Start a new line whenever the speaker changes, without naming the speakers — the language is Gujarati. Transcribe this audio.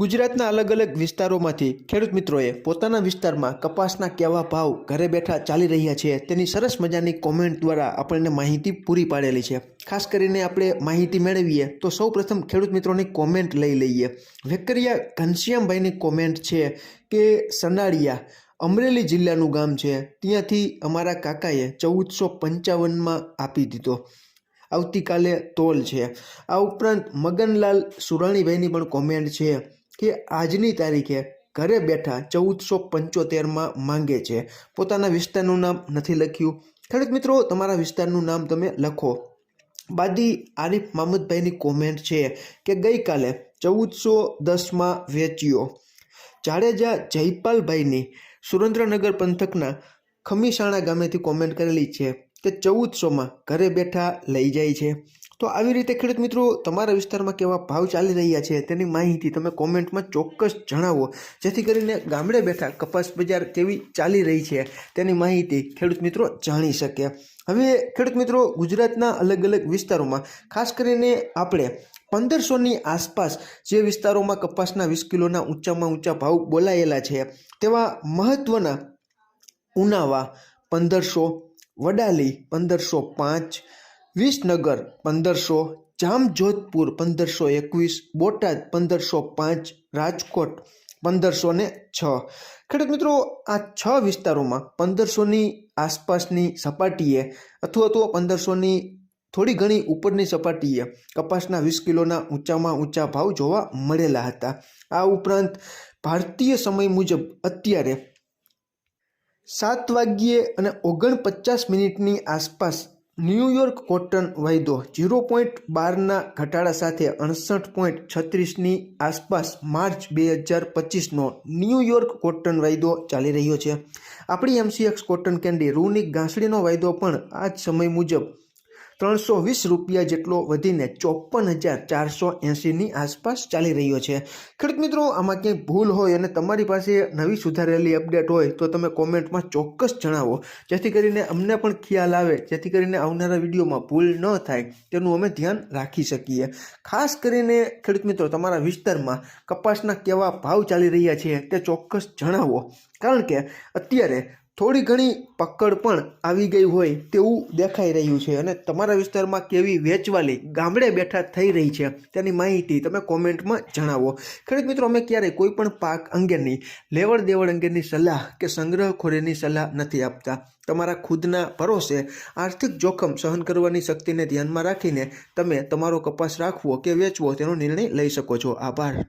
ગુજરાતના અલગ અલગ વિસ્તારોમાંથી ખેડૂત મિત્રોએ પોતાના વિસ્તારમાં કપાસના કેવા ભાવ ઘરે બેઠા ચાલી રહ્યા છે તેની સરસ મજાની કોમેન્ટ દ્વારા આપણને માહિતી પૂરી પાડેલી છે. ખાસ કરીને આપણે માહિતી મેળવીએ તો સૌ પ્રથમ ખેડૂત મિત્રોની કોમેન્ટ લઈ લઈએ. વેકરિયા ઘનશ્યામભાઈની કોમેન્ટ છે કે સનાળિયા અમરેલી જિલ્લાનું ગામ છે. ત્યાંથી અમારા કાકાએ ચૌદસો પંચાવનમાં આપી દીધો. આવતીકાલે તોલ છે. આ ઉપરાંત મગનલાલ સુરાણીભાઈની પણ કોમેન્ટ છે. કે આજની તારીખે ઘરે બેઠા ચૌદસો પંચોતેરમાં માંગે છે. પોતાના વિસ્તારનું નામ નથી લખ્યું. ખેડૂત મિત્રો, તમારા વિસ્તારનું નામ તમે લખો. બાદી આરિફ મામદભાઈની કોમેન્ટ છે કે ગઈકાલે ચૌદસો દસમાં વેચ્યો. જાડેજા જયપાલભાઈની સુરેન્દ્રનગર પંથકના ખમીસાણા ગામેથી કોમેન્ટ કરેલી છે કે ચૌદસોમાં ઘરે બેઠા લઈ જાય છે. તો આવી રીતે ખેડૂત મિત્રો, તમારા વિસ્તારમાં કેવા ભાવ ચાલી રહ્યા છે તેની માહિતી તમે કોમેન્ટમાં ચોક્કસ જણાવો. જેથી કરીને ગામડે બેઠા કપાસ બજાર કેવી ચાલી રહી છે તેની માહિતી ખેડૂત મિત્રો જાણી શકે. હવે ખેડૂત મિત્રો, ગુજરાતના અલગ અલગ વિસ્તારોમાં, ખાસ કરીને આપણે પંદરસોની આસપાસ જે વિસ્તારોમાં કપાસના વીસ કિલોના ઊંચામાં ઊંચા ભાવ બોલાયેલા છે, તેવા મહત્ત્વના ઉનાવા પંદરસો, વડાલી પંદરસો પાંચ વિસનગર પંદરસો, જામજોધપુર પંદરસો એકવીસ, બોટાદ પંદરસો પાંચ, રાજકોટ પંદરસો ને છ. ખેડૂત મિત્રો, આ છ વિસ્તારોમાં પંદરસોની આસપાસની સપાટીએ અથવા તો પંદરસોની થોડી ઘણી ઉપરની સપાટીએ કપાસના વીસ કિલોના ઊંચામાં ઊંચા ભાવ જોવા મળેલા હતા. આ ઉપરાંત ભારતીય સમય મુજબ અત્યારે સાત વાગ્યે અને ઓગણપચાસ મિનિટની આસપાસ ન્યૂયોર્ક કોટન વાયદો ઝીરો પોઈન્ટ બારના ઘટાડા સાથે અડસઠ પોઈન્ટ છત્રીસની આસપાસ માર્ચ બે હજાર પચીસનો ન્યૂયોર્ક કોટન વાયદો ચાલી રહ્યો છે. આપણી એમસીએક્સ કોટન કેન્ડી રૂની ઘાસડીનો વાયદો પણ આ જ સમય મુજબ ત્રણસો વીસ રૂપિયા જેટલો વધીને ચોપન હજાર ચારસો એંસીની આસપાસ ચાલી રહ્યો છે. ખેડૂત મિત્રો, આમાં ક્યાંય ભૂલ હોય અને તમારી પાસે નવી સુધારેલી અપડેટ હોય તો તમે કોમેન્ટમાં ચોક્કસ જણાવો. જેથી કરીને અમને પણ ખ્યાલ આવે, જેથી કરીને આવનારા વિડીયોમાં ભૂલ ન થાય, તેનું અમે ધ્યાન રાખી શકીએ. ખાસ કરીને ખેડૂત મિત્રો, તમારા વિસ્તારમાં કપાસના કેવા ભાવ ચાલી રહ્યા છે તે ચોક્કસ જણાવો. કારણ કે અત્યારે થોડી ઘણી પકડ પણ આવી ગઈ હોય તેવું દેખાઈ રહ્યું છે અને તમારા વિસ્તારમાં કેવી વેચવાલી ગામડે બેઠા થઈ રહી છે તેની માહિતી તમે કોમેન્ટમાં જણાવો. ખેડૂત મિત્રો, અમે ક્યારેય કોઈ પણ પાક અંગેની, લેવડ દેવડ અંગેની સલાહ કે સંગ્રહખોરીની સલાહ નથી આપતા. તમારા ખુદના ભરોસે આર્થિક જોખમ સહન કરવાની શક્તિને ધ્યાનમાં રાખીને તમે તમારો કપાસ રાખવો કે વેચવો તેનો નિર્ણય લઈ શકો છો. આભાર.